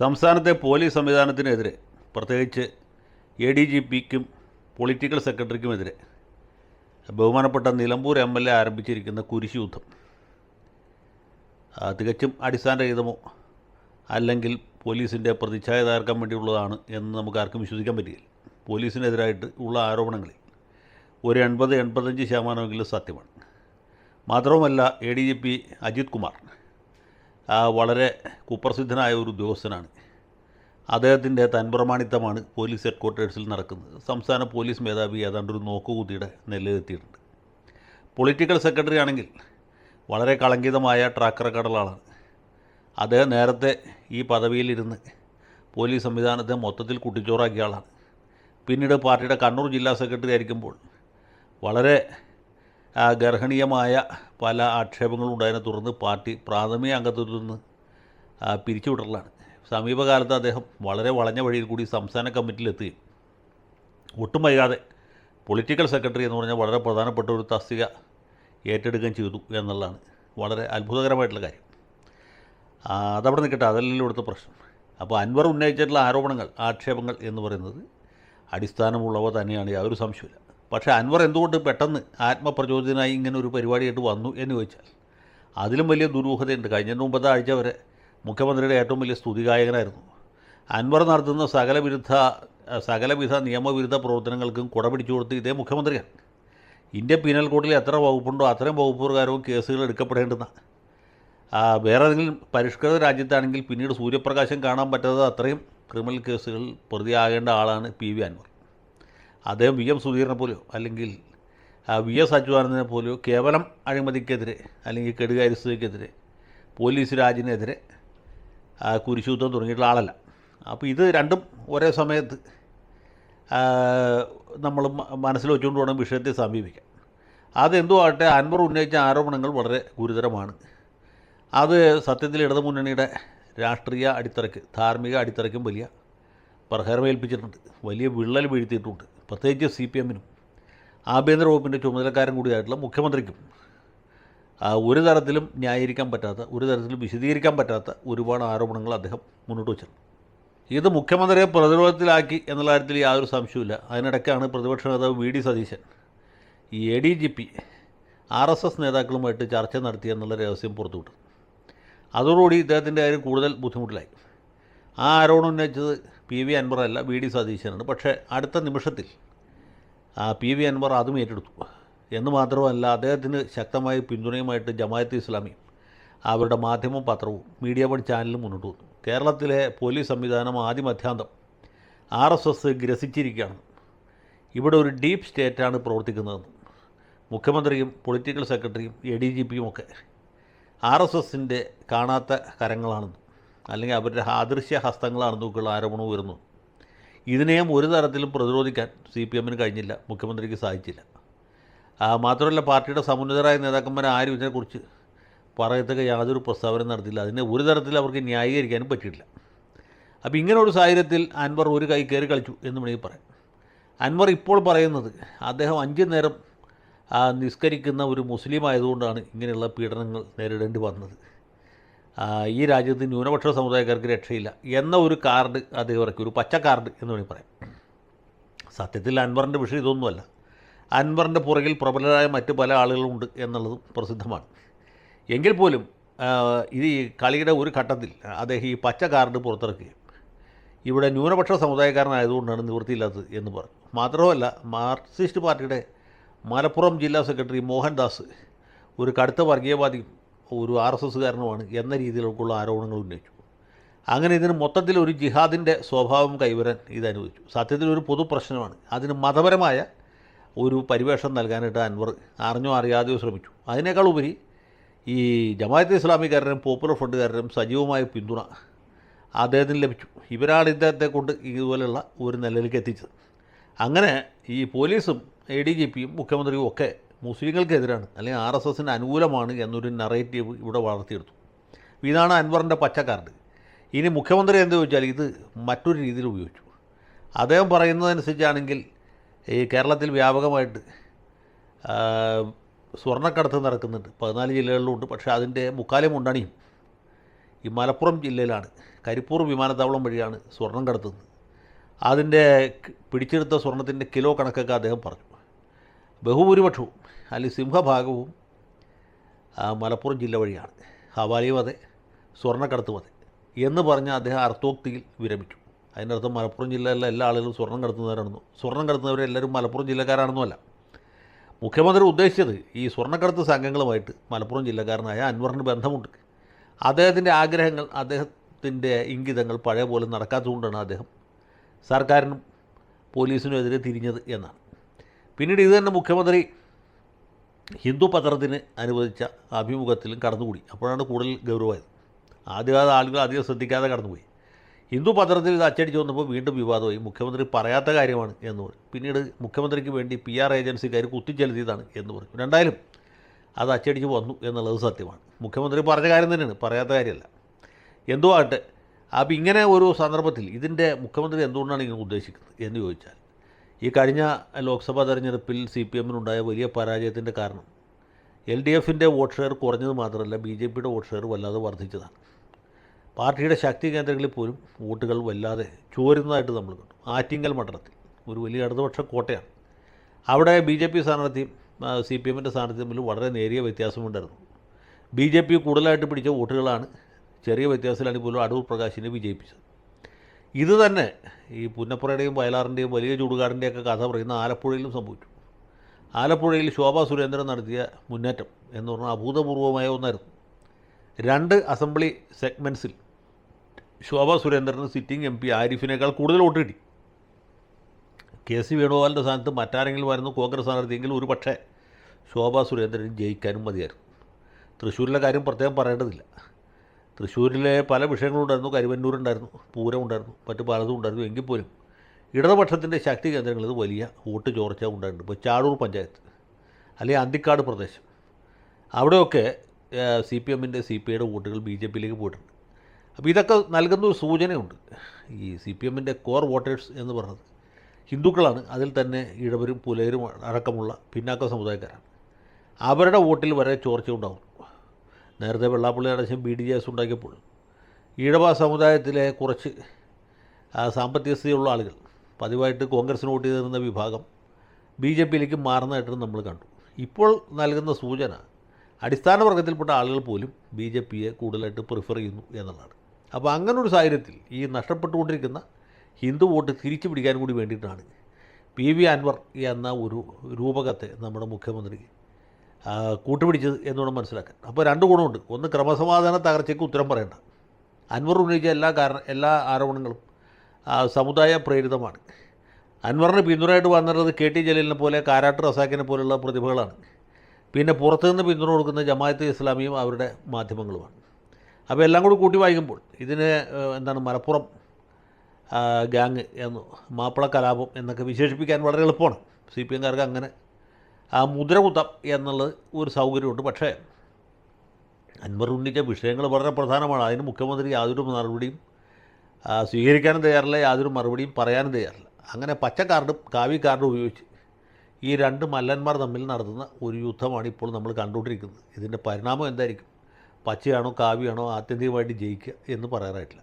സംസ്ഥാനത്തെ പോലീസ് സംവിധാനത്തിനെതിരെ പ്രത്യേകിച്ച് എ ഡി ജി പിക്കും പൊളിറ്റിക്കൽ സെക്രട്ടറിക്കുമെതിരെ ബഹുമാനപ്പെട്ട നിലമ്പൂർ എം എൽ എ ആരംഭിച്ചിരിക്കുന്ന കുരിശ് യുദ്ധം ആ, തികച്ചും അടിസ്ഥാനരഹിതമോ അല്ലെങ്കിൽ പോലീസിന്റെ പ്രതിച്ഛായ തകർക്കാൻ വേണ്ടിയുള്ളതാണ് എന്ന് നമുക്ക് ആർക്കും വിശ്വസിക്കാൻ പറ്റില്ല. പോലീസിനെതിരായിട്ട് ഉള്ള ആരോപണങ്ങളിൽ ഒരു എൺപത് എൺപത്തഞ്ച് ശതമാനമെങ്കിലും സത്യമാണ്. മാത്രവുമല്ല A D G P Ajith Kumar വളരെ കുപ്രസിദ്ധനായ ഒരു ഉദ്യോഗസ്ഥനാണ്. അദ്ദേഹത്തിന്റെ തൻപ്രമാണിത്തമാണ് പോലീസ് ഹെഡ് ക്വാർട്ടേഴ്സിൽ നടക്കുന്നത്. സംസ്ഥാന പോലീസ് മേധാവി ഏതാണ്ട് ഒരു നോക്കുകുത്തിയുടെ നെല്ലിലെത്തിയിട്ടുണ്ട്. പൊളിറ്റിക്കൽ സെക്രട്ടറി ആണെങ്കിൽ വളരെ കളങ്കിതമായ ട്രാക്ക് റെക്കോർഡുകളാണ് അദ്ദേഹം നേരത്തെ ഈ പദവിയിലിരുന്ന് പോലീസ് സംവിധാനത്തെ മൊത്തത്തിൽ കുട്ടിച്ചോറാക്കിയ ആളാണ്. പിന്നീട് പാർട്ടിയുടെ കണ്ണൂർ ജില്ലാ സെക്രട്ടറി ആയിരിക്കുമ്പോൾ വളരെ ഗർഹണീയമായ പല ആക്ഷേപങ്ങളും ഉണ്ടായതിനെ തുടർന്ന് പാർട്ടി പ്രാഥമിക അംഗത്വത്തിൽ നിന്ന് പിരിച്ചുവിടലാണ്. സമീപകാലത്ത് അദ്ദേഹം വളരെ വളഞ്ഞ വഴിയിൽ കൂടി സംസ്ഥാന കമ്മിറ്റിയിലെത്തുകയും ഒട്ടും വൈകാതെ പൊളിറ്റിക്കൽ സെക്രട്ടറി എന്ന് പറഞ്ഞാൽ വളരെ പ്രധാനപ്പെട്ട ഒരു തസ്തിക ഏറ്റെടുക്കുകയും ചെയ്തു എന്നുള്ളതാണ്. വളരെ അത്ഭുതകരമായിട്ടുള്ള കാര്യം. അതവിടെ നിൽക്കട്ടെ അതല്ലല്ലോ ഇവിടുത്തെ പ്രശ്നം. അപ്പോൾ അൻവർ ഉന്നയിച്ചിട്ടുള്ള ആരോപണങ്ങൾ ആക്ഷേപങ്ങൾ എന്ന് പറയുന്നത് അടിസ്ഥാനമുള്ളവ തന്നെയാണ് യാതൊരു സംശയമില്ല പക്ഷേ അൻവർ എന്തുകൊണ്ട് പെട്ടെന്ന് ആത്മപ്രചോദിതനായി ഇങ്ങനെ ഒരു പരിപാടിയായിട്ട് വന്നു എന്ന് ചോദിച്ചാൽ അതിലും വലിയ ദുരൂഹതയുണ്ട്. കഴിഞ്ഞ മുമ്പത്തെ ആഴ്ച വരെ മുഖ്യമന്ത്രിയുടെ ഏറ്റവും വലിയ സ്തുതിഗായകനായിരുന്നു. അൻവർ നടത്തുന്ന സകല വിരുദ്ധ സകലവിധ നിയമവിരുദ്ധ പ്രവർത്തനങ്ങൾക്കും കുട പിടിച്ചു കൊടുത്ത് ഇതേ മുഖ്യമന്ത്രിയാണ്. ഇന്ത്യ പീനൽ കോഡിൽ എത്ര വകുപ്പുണ്ടോ അത്രയും വകുപ്പ് പ്രകാരവും കേസുകൾ എടുക്കപ്പെടേണ്ടുന്ന. വേറെ ഏതെങ്കിലും പരിഷ്കൃത രാജ്യത്താണെങ്കിൽ പിന്നീട് സൂര്യപ്രകാശം കാണാൻ പറ്റാത്ത അത്രയും ക്രിമിനൽ കേസുകൾ പ്രതിയാകേണ്ട ആളാണ് പി വി അൻവർ. അദ്ദേഹം വി എം സുധീറിനെ പോലെയോ അല്ലെങ്കിൽ വി എസ് അച്യുതാനന്ദനെ പോലെയോ കേവലം അഴിമതിക്കെതിരെ അല്ലെങ്കിൽ കെടുകാര്യസ്ഥതയ്ക്കെതിരെ പോലീസ് രാജിനെതിരെ കുരിശുദ്ധം തുടങ്ങിയിട്ടുള്ള ആളല്ല. അപ്പോൾ ഇത് രണ്ടും ഒരേ സമയത്ത് നമ്മൾ മനസ്സിൽ വെച്ചുകൊണ്ട് വേണം വിഷയത്തെ സമീപിക്കാം അതെന്തോ ആകട്ടെ അൻവർ ഉന്നയിച്ച ആരോപണങ്ങൾ വളരെ ഗുരുതരമാണ്. അത് സത്യത്തിൽ ഇടതുമുന്നണിയുടെ രാഷ്ട്രീയ അടിത്തറയ്ക്ക് ധാർമ്മിക അടിത്തറയ്ക്കും വലിയ പ്രഹരമേൽപ്പിച്ചിട്ടുണ്ട്. വലിയ വിള്ളൽ വീഴ്ത്തിയിട്ടുണ്ട്. പ്രത്യേകിച്ച് സി പി എമ്മിനും ആഭ്യന്തര വകുപ്പിന്റെ ചുമതലക്കാരൻ കൂടിയായിട്ടുള്ള മുഖ്യമന്ത്രിക്കും ഒരു തരത്തിലും ന്യായീകരിക്കാൻ പറ്റാത്ത ഒരു തരത്തിലും വിശദീകരിക്കാൻ പറ്റാത്ത ഒരുപാട് ആരോപണങ്ങൾ അദ്ദേഹം മുന്നോട്ട് വച്ചിട്ടുണ്ട്. ഇത് മുഖ്യമന്ത്രിയെ പ്രതിരോധത്തിലാക്കി എന്നുള്ള കാര്യത്തിൽ യാതൊരു സംശയവുമില്ല. അതിനിടയ്ക്കാണ് പ്രതിപക്ഷ നേതാവ് വി ഡി സതീശൻ ഈ A D G P R S S നേതാക്കളുമായിട്ട് ചർച്ച നടത്തി എന്നുള്ള രഹസ്യം പുറത്തുവിട്ടു അതോടുകൂടി ഇദ്ദേഹത്തിന്റെ കാര്യം കൂടുതൽ ബുദ്ധിമുട്ടിലായി. ആ ആരോപണം ഉന്നയിച്ചത് പി വി അൻവർ അല്ല വി ഡി സതീശനാണ്. പക്ഷേ അടുത്ത നിമിഷത്തിൽ പി വി അൻവർ അതും ഏറ്റെടുത്തു. എന്ന് മാത്രമല്ല അദ്ദേഹത്തിന് ശക്തമായ പിന്തുണയുമായിട്ട് ജമായത്ത് ഇസ്ലാമി അവരുടെ മാധ്യമ പത്രവും മീഡിയ വൺ ചാനലും മുന്നോട്ട് വന്നു. കേരളത്തിലെ പോലീസ് സംവിധാനം ആദ്യ മധ്യാന്തം ആർ എസ് എസ് ഗ്രസിച്ചിരിക്കുകയാണ്. ഇവിടെ ഒരു ഡീപ്പ് സ്റ്റേറ്റാണ് പ്രവർത്തിക്കുന്നതെന്ന് മുഖ്യമന്ത്രിയും പൊളിറ്റിക്കൽ സെക്രട്ടറിയും എ ഡി ജി പിയും ഒക്കെ ആർ എസ് എസിന്റെ കാണാത്ത കരങ്ങളാണെന്നും അല്ലെങ്കിൽ അവരുടെ ആദൃശ്യ ഹസ്തങ്ങളാണ് നോക്കിയുള്ള ആരോപണം ഉയർന്നു. ഇതിനെയും ഒരു തരത്തിലും പ്രതിരോധിക്കാൻ സി പി എമ്മിന് കഴിഞ്ഞില്ല മുഖ്യമന്ത്രിക്ക് സാധിച്ചില്ല. മാത്രമല്ല പാർട്ടിയുടെ സമുന്നതരായ നേതാക്കന്മാർ ആരും ഇതിനെക്കുറിച്ച് പറയത്തക്ക യാതൊരു പ്രസ്താവന നടത്തില്ല അതിനെ ഒരു തരത്തിൽ അവർക്ക് ന്യായീകരിക്കാനും പറ്റിയിട്ടില്ല. അപ്പോൾ ഇങ്ങനെ ഒരു സാഹചര്യത്തിൽ അൻവർ ഒരു കൈ കയറി കളിച്ചു എന്ന് വേണമെങ്കിൽ പറയാം. അൻവർ ഇപ്പോൾ പറയുന്നത് അദ്ദേഹം അഞ്ച് നേരം നിസ്കരിക്കുന്ന ഒരു മുസ്ലിം ആയതുകൊണ്ടാണ് ഇങ്ങനെയുള്ള പീഡനങ്ങൾ നേരിടേണ്ടി വന്നത്. ഈ രാജ്യത്ത് ന്യൂനപക്ഷ സമുദായക്കാർക്ക് രക്ഷയില്ല എന്ന ഒരു കാർഡ് അദ്ദേഹം ഇറക്കി ഒരു പച്ച കാർഡ് എന്ന് വേണമെങ്കിൽ പറയാം. സത്യത്തിൽ അൻവറിന്റെ വിഷയം ഇതൊന്നുമല്ല. അൻവറിന്റെ പുറകിൽ പ്രബലരായ മറ്റ് പല ആളുകളുമുണ്ട് എന്നുള്ളതും പ്രസിദ്ധമാണ്. എങ്കിൽ പോലും ഇത് ഈ കളിയുടെ ഒരു ഘട്ടത്തിൽ അദ്ദേഹം ഈ പച്ച കാർഡ് പുറത്തിറക്കുകയും ഇവിടെ ന്യൂനപക്ഷ സമുദായക്കാരനായതുകൊണ്ടാണ് നിവൃത്തിയില്ലാത്തത് എന്ന് പറഞ്ഞു. മാത്രമല്ല മാർക്സിസ്റ്റ് പാർട്ടിയുടെ മലപ്പുറം ജില്ലാ സെക്രട്ടറി മോഹൻദാസ് ഒരു കടുത്ത വർഗീയവാദിയും ഒരു ആർ എസ് എസ്സുകാരനുമാണ് എന്ന രീതിയിലേക്കുള്ള ആരോപണങ്ങൾ ഉന്നയിച്ചു. അങ്ങനെ ഇതിന് മൊത്തത്തിൽ ഒരു ജിഹാദിന്റെ സ്വഭാവം കൈവരാൻ ഇത് അനുവദിച്ചു. സത്യത്തിൽ ഒരു പൊതുപ്രശ്നമാണ് അതിന് മതപരമായ ഒരു പരിവേഷം നൽകാനായിട്ട് അൻവർ അറിഞ്ഞോ അറിയാതെയോ ശ്രമിച്ചു. അതിനേക്കാൾ ഉപരി ഈ ജമാഅത്ത് ഇസ്ലാമിക്കാരനും പോപ്പുലർ ഫ്രണ്ടുകാരനും സജീവമായ പിന്തുണ അദ്ദേഹത്തിന് ലഭിച്ചു. ഇവരാണ് ഇദ്ദേഹത്തെ കൊണ്ട് ഇതുപോലെയുള്ള ഒരു നിലയിലേക്ക് എത്തിച്ചത്. അങ്ങനെ ഈ പോലീസും എ ഡി ജി പിയും മുഖ്യമന്ത്രിയും ഒക്കെ മുസ്ലിങ്ങൾക്കെതിരാണ്. അല്ലെങ്കിൽ ആർ എസ് എസിന് അനുകൂലമാണ് എന്നൊരു നറേറ്റീവ് ഇവിടെ വളർത്തിയെടുത്തു. ഇതാണ് അൻവറിന്റെ പച്ചക്കാർഡ് ഇനി മുഖ്യമന്ത്രി എന്ത് ചോദിച്ചാൽ ഇത് മറ്റൊരു രീതിയിൽ ഉപയോഗിച്ചു. അദ്ദേഹം പറയുന്നതനുസരിച്ചാണെങ്കിൽ ഈ കേരളത്തിൽ വ്യാപകമായിട്ട് സ്വർണക്കടത്ത് നടക്കുന്നുണ്ട്. പതിനാല് ജില്ലകളിലുണ്ട്. പക്ഷേ അതിന്റെ മുക്കാലും ഉണ്ടണിയും. ഈ മലപ്പുറം ജില്ലയിലാണ്. കരിപ്പൂർ വിമാനത്താവളം വഴിയാണ് സ്വർണം കടത്തുന്നത്. അതിന്റെ പിടിച്ചെടുത്ത സ്വർണത്തിന്റെ കിലോ കണക്കൊക്കെ അദ്ദേഹം പറഞ്ഞു. ബഹുഭൂരിപക്ഷവും അല്ലെങ്കിൽ സിംഹഭാഗവും മലപ്പുറം ജില്ല വഴിയാണ്. ഹവാലിയും അതെ സ്വർണക്കടത്തും എന്ന് പറഞ്ഞ അദ്ദേഹം അർത്ഥോക്തിയിൽ വിരമിച്ചു. അതിനർത്ഥം മലപ്പുറം ജില്ലയിലെ എല്ലാ ആളുകളും സ്വർണം കടത്തുന്നവരാണെന്നോ സ്വർണം കടത്തുന്നവരെല്ലാവരും മലപ്പുറം ജില്ലക്കാരാണെന്നോ അല്ല. മുഖ്യമന്ത്രി ഉദ്ദേശിച്ചത് ഈ സ്വർണക്കടത്ത് സംഘങ്ങളുമായിട്ട് മലപ്പുറം ജില്ലക്കാരനായ അൻവറിന് ബന്ധമുണ്ട്. അദ്ദേഹത്തിന്റെ ആഗ്രഹങ്ങൾ അദ്ദേഹത്തിന്റെ ഇംഗിതങ്ങൾ പഴയ പോലെ നടക്കാത്തതുകൊണ്ടാണ് അദ്ദേഹം സർക്കാരിനും പോലീസിനും എതിരെ തിരിഞ്ഞത് എന്നാണ്. പിന്നീട് ഇത് തന്നെ മുഖ്യമന്ത്രി ഹിന്ദു പത്രത്തിന് അനുവദിച്ച അഭിമുഖത്തിലും കടന്നുകൂടി. അപ്പോഴാണ് കൂടുതൽ ഗൗരവമായത്. ആദ്യകാല ആളുകൾ അധികം ശ്രദ്ധിക്കാതെ കടന്നുപോയി. ഹിന്ദു പത്രത്തിൽ ഇത് അച്ചടിച്ച് വന്നപ്പോൾ വീണ്ടും വിവാദമായി. മുഖ്യമന്ത്രി പറയാത്ത കാര്യമാണ് എന്ന് പറഞ്ഞു. പിന്നീട് മുഖ്യമന്ത്രിക്ക് വേണ്ടി പി ആർ ഏജൻസിക്കാർ കുത്തിച്ചെലുത്തിയതാണ് എന്ന് പറഞ്ഞു. രണ്ടായാലും അത് അച്ചടിച്ച് വന്നു എന്നുള്ളത് സത്യമാണ്. മുഖ്യമന്ത്രി പറഞ്ഞ കാര്യം തന്നെയാണ്. പറയാത്ത കാര്യമല്ല. എന്തോ ആകട്ടെ. അപ്പോൾ ഇങ്ങനെ ഒരു സന്ദർഭത്തിൽ ഇതിന്റെ മുഖ്യമന്ത്രി എന്തുകൊണ്ടാണ് ഇങ്ങനെ ഉദ്ദേശിക്കുന്നത് എന്ന് ചോദിച്ചാൽ ഈ കഴിഞ്ഞ ലോക്സഭാ തെരഞ്ഞെടുപ്പിൽ സി പി എമ്മിനുണ്ടായ വലിയ പരാജയത്തിന്റെ കാരണം എൽ ഡി എഫിന്റെ വോട്ട് ഷെയർ കുറഞ്ഞത് മാത്രമല്ല ബി ജെ പിയുടെ വോട്ട് ഷെയർ വല്ലാതെ വർദ്ധിച്ചതാണ്. പാർട്ടിയുടെ ശക്തി കേന്ദ്രങ്ങളിൽ പോലും വോട്ടുകൾ വല്ലാതെ ചോരുന്നതായിട്ട് നമ്മൾ കണ്ടു. ആറ്റിങ്ങൽ മണ്ഡലത്തിൽ ഒരു വലിയ ഇടതുപക്ഷ കോട്ടയാണ്. അവിടെ ബി ജെ പി സ്ഥാനാർത്ഥിയും സി പി എമ്മിന്റെ സ്ഥാനാർത്ഥി തമ്മിൽ വളരെ നേരിയ വ്യത്യാസമുണ്ടായിരുന്നു. ബി ജെ പി കൂടുതലായിട്ട് പിടിച്ച വോട്ടുകളാണ് ചെറിയ വ്യത്യാസത്തിലാണ് പോലും അടൂർ പ്രകാശിനെ വിജയിപ്പിച്ചത്. ഇത് തന്നെ ഈ പുന്നപ്പുറയുടെയും വയലാറിന്റെയും വലിയ ചൂടുകാടിന്റെയൊക്കെ കഥ പറയുന്ന ആലപ്പുഴയിലും സംഭവിച്ചു. ആലപ്പുഴയിൽ ശോഭാ സുരേന്ദ്രൻ നടത്തിയ മുന്നേറ്റം എന്ന് പറഞ്ഞാൽ അഭൂതപൂർവമായ ഒന്നായിരുന്നു. രണ്ട് അസംബ്ലി സെഗ്മെൻസിൽ ശോഭാ സുരേന്ദ്രന് സിറ്റിംഗ് എം പി ആരിഫിനേക്കാൾ കൂടുതൽ വോട്ട് കിട്ടി. കെ സി വേണുഗോപാലിന്റെ സ്ഥാനത്ത് മറ്റാരെങ്കിലും വരുന്നു കോൺഗ്രസ് സ്ഥാനാർത്ഥിയെങ്കിൽ ഒരു പക്ഷേ ശോഭാ സുരേന്ദ്രൻ ജയിക്കാനും മതിയായിരുന്നു. തൃശ്ശൂരിലെ കാര്യം പ്രത്യേകം പറയേണ്ടതില്ല. തൃശ്ശൂരിലെ പല വിഷയങ്ങളുണ്ടായിരുന്നു. കരുവന്നൂരുണ്ടായിരുന്നു പൂരം ഉണ്ടായിരുന്നു മറ്റു പലതും ഉണ്ടായിരുന്നു. എങ്കിൽ പോലും ഇടതുപക്ഷത്തിന്റെ ശക്തി കേന്ദ്രങ്ങളിൽ വലിയ വോട്ട് ചോർച്ച ഉണ്ടായിട്ടുണ്ട്. ഇപ്പോൾ ചാടൂർ പഞ്ചായത്ത് അല്ലെങ്കിൽ അന്തിക്കാട് പ്രദേശം. അവിടെയൊക്കെ സി പി എമ്മിന്റെ സി പി ഐയുടെ വോട്ടുകൾ ബി ജെ പിയിലേക്ക് പോയിട്ടുണ്ട്. അപ്പോൾ ഇതൊക്കെ നൽകുന്ന ഒരു സൂചനയുണ്ട്. ഈ സി പി എമ്മിന്റെ കോർ വോട്ടേഴ്സ് എന്ന് പറയുന്നത് ഹിന്ദുക്കളാണ്. അതിൽ തന്നെ ഇടവരും പുലയരും അടക്കമുള്ള പിന്നാക്ക സമുദായക്കാരാണ്. അവരുടെ വോട്ടിൽ വരെ ചോർച്ച ഉണ്ടാകും നേരത്തെ വെള്ളാപ്പള്ളി അടച്ചും ബി ഡി ജെ എസ് ഉണ്ടാക്കിയപ്പോൾ ഈഴവ സമുദായത്തിലെ കുറച്ച് സാമ്പത്തിക സ്ഥിതിയുള്ള ആളുകൾ പതിവായിട്ട് കോൺഗ്രസിന് വോട്ട് ചെയ്തിരുന്ന വിഭാഗം ബി ജെ പിയിലേക്ക് മാറുന്നതായിട്ട് നമ്മൾ കണ്ടു. ഇപ്പോൾ നൽകുന്ന സൂചന അടിസ്ഥാന വർഗത്തിൽപ്പെട്ട ആളുകൾ പോലും ബി ജെ പിയെ കൂടുതലായിട്ട് പ്രിഫർ ചെയ്യുന്നു എന്നുള്ളതാണ്. അപ്പോൾ അങ്ങനൊരു സാഹചര്യത്തിൽ ഈ നഷ്ടപ്പെട്ടുകൊണ്ടിരിക്കുന്ന ഹിന്ദു വോട്ട് തിരിച്ചു പിടിക്കാൻ കൂടി വേണ്ടിയിട്ടാണ് പി വി അൻവർ എന്ന ഒരു രൂപകത്തെ നമ്മുടെ മുഖ്യമന്ത്രി കൂട്ടുപിടിച്ചത് എന്നുകൂടെ മനസ്സിലാക്കാൻ. അപ്പോൾ രണ്ട് ഗുണമുണ്ട്. ഒന്ന് ക്രമസമാധാന തകർച്ചയ്ക്ക് ഉത്തരം പറയേണ്ട. അൻവർ ഉന്നയിച്ച എല്ലാ കാരണ എല്ലാ ആരോപണങ്ങളും സമുദായ പ്രേരിതമാണ്. അൻവറിന് പിന്തുണയായിട്ട് വന്നിട്ടുള്ളത് കെ ടി ജലീലിനെ പോലെ കാരാട്ട് റസാക്കിനെ പോലെയുള്ള പ്രതിഭകളാണ്. പിന്നെ പുറത്തുനിന്ന് പിന്തുണ കൊടുക്കുന്ന ജമായത്ത് ഇസ്ലാമിയും അവരുടെ മാധ്യമങ്ങളുമാണ്. അപ്പോൾ എല്ലാം കൂടി കൂട്ടി വായിക്കുമ്പോൾ ഇതിന് എന്താണ് മലപ്പുറം ഗാങ് എന്ന് മാപ്പിള കലാപം എന്നൊക്കെ വിശേഷിപ്പിക്കാൻ വളരെ എളുപ്പമാണ്. സി പി എംകാർക്ക് അങ്ങനെ ആ മുദ്രകുത്തം എന്നുള്ളത് ഒരു സൗകര്യമുണ്ട്. പക്ഷേ അൻവർ ഉന്നയിച്ച വിഷയങ്ങൾ വളരെ പ്രധാനമാണ്. അതിന് മുഖ്യമന്ത്രി യാതൊരു നടപടിയും ആ, സ്വീകരിക്കാനും തയ്യാറില്ല. യാതൊരു മറുപടിയും പറയാനും തയ്യാറില്ല. അങ്ങനെ പച്ച കാർഡും കാവി കാർഡും ഉപയോഗിച്ച് ഈ രണ്ട് മല്ലന്മാർ തമ്മിൽ നടത്തുന്ന ഒരു യുദ്ധമാണ് ഇപ്പോൾ നമ്മൾ കണ്ടുകൊണ്ടിരിക്കുന്നത്. ഇതിന്റെ പരിണാമം എന്തായിരിക്കും? പച്ചയാണോ കാവിയാണോ ആത്യന്തികമായിട്ട് ജയിക്കുക എന്ന് പറയാറായിട്ടില്ല.